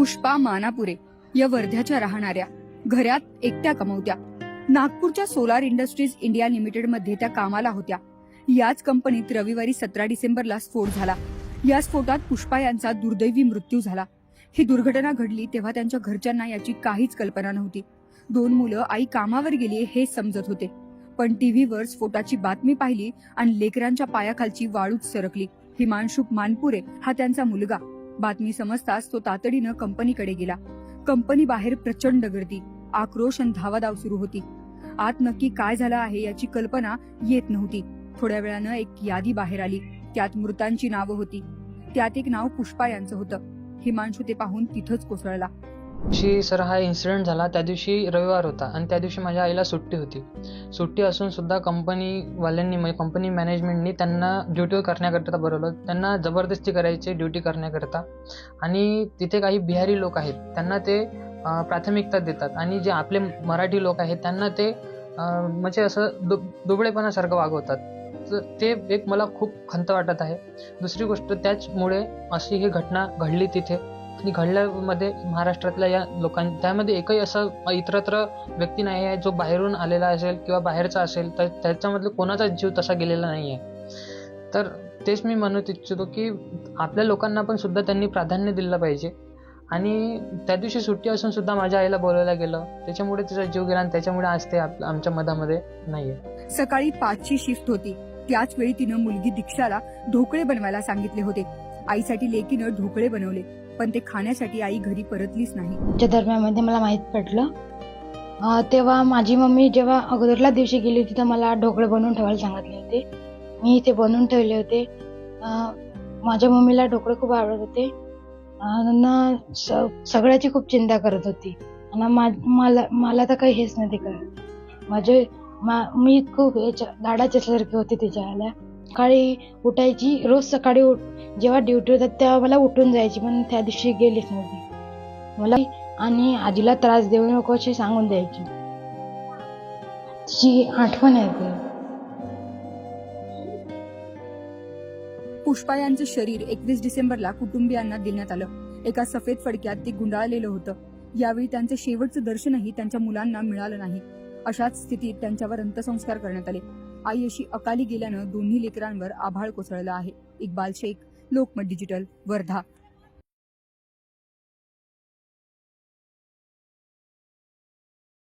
पुष्पा मानापुरे या वर्ध्याच्या राहणाऱ्या. घरात एकट्या कमवत्या. नागपूरच्या सोलार इंडस्ट्रीज इंडिया लिमिटेडमध्ये त्या कामाला होत्या. याच कंपनीत रविवारी सतरा डिसेंबरला स्फोट झाला. या स्फोटात पुष्पा यांचा दुर्दैवी मृत्यू झाला. ही दुर्घटना घडली तेव्हा त्यांच्या घरच्यांना याची काहीच कल्पना नव्हती. दोन मुलं आई कामावर गेली हे समजत होते. पण टीव्हीवर स्फोटाची बातमी पाहिली आणि लेकरांच्या पायाखालची वाळूच सरकली. हिमांशू मानपुरे हा त्यांचा मुलगा. बातमी समजताच तो तातडीनं कंपनीकडे गेला. कंपनी बाहेर प्रचंड गर्दी आक्रोश आणि धावाधाव सुरू होती. आत नक्की काय झालं आहे याची कल्पना येत नव्हती. थोड्या वेळानं एक यादी बाहेर आली. त्यात मृतांची नावं होती. त्यात एक नाव पुष्पा यांचं होतं. हिमांशू ते पाहून तिथंच कोसळला. दिवशी सर हा इन्सिडेंट झाला. त्या दिवशी रविवार होता आणि त्या दिवशी माझ्या आईला सुट्टी होती. सुट्टी असून सुद्धा कंपनीवाल्यांनी म्हणजे कंपनी मॅनेजमेंटनी त्यांना ड्युटी करण्याकरता बोलवलं. त्यांना जबरदस्ती करायची ड्युटी करण्याकरता. आणि तिथे काही बिहारी लोक आहेत त्यांना ते प्राथमिकता देतात. आणि जे आपले मराठी लोक आहेत त्यांना ते म्हणजे असं दु दुबळेपणासारखं वागवतात. तर ते एक मला खूप खंत वाटत आहे. दुसरी गोष्ट त्याचमुळे अशी ही घटना घडली तिथे. घडल्यामध्ये महाराष्ट्रातल्या या लोकां त्यामध्ये एकही असं इतरत्र व्यक्ती नाही आहे जो बाहेरून आलेला असेल किंवा बाहेरचा असेल तर त्याच्यामधलं कोणाचा जीव तसा गेलेला नाही आहे तर तेच मी म्हणू इच्छितो की आपल्या लोकांना पण सुद्धा त्यांनी प्राधान्य दिलं पाहिजे. आणि त्या दिवशी सुट्टी असून सुद्धा माझ्या आईला बोलवलं गेलं. त्याच्यामुळे तिचा जीव गेला आणि त्याच्यामुळे आज ते आमच्या मधामध्ये नाहीये. सकाळी पाचची शिफ्ट होती. त्याच वेळी तिनं मुलगी दीक्षाला ढोकळे बनवायला सांगितले होते. आईसाठी लेकीनं ढोकळे बनवले. पण ते खाण्यासाठी आई घरी परतलीच नाही. च्या दरम्यानमध्ये मला माहीत पडलं. अं, तेव्हा माझी मम्मी जेव्हा अगोदरला दिवशी गेली होती तर मला ढोकळे बनवून ठेवायला सांगितले होते. मी ते बनवून ठेवले होते. अं, माझ्या मम्मीला ढोकळे खूप आवडत होते. अन् स- सगळ्याची खूप चिंता करत होती. आणि मा- मला मला तर काही हेच नव्हते करत माझे मा मी खूप याच्या लाडाची असल्यासारखी होती तिच्या आल्या सकाळी उठायची. रोज सकाळी उठ जेव्हा ड्युटी होतात तेव्हा मला उठून जायची पण त्या दिवशी गेलीच नव्हती. मला आणि आजीला त्रास देऊ नको अशी सांगून द्यायची. तिची आठवण येते. पुष्पा यांचं शरीर एकवीस डिसेंबरला कुटुंबियांना देण्यात आलं. एका सफेद फडक्यात ते गुंडाळलेलं होतं. यावेळी त्यांचं शेवटचं दर्शनही त्यांच्या मुलांना मिळालं नाही. अशाच स्थितीत त्यांच्यावर अंत्यसंस्कार करण्यात आले. आई अशी अकाली गेल्यानं दोन्ही लेकरांवर आभाळ कोसळलं आहे. इक्बाल शेख लोकमत डिजिटल वर्धा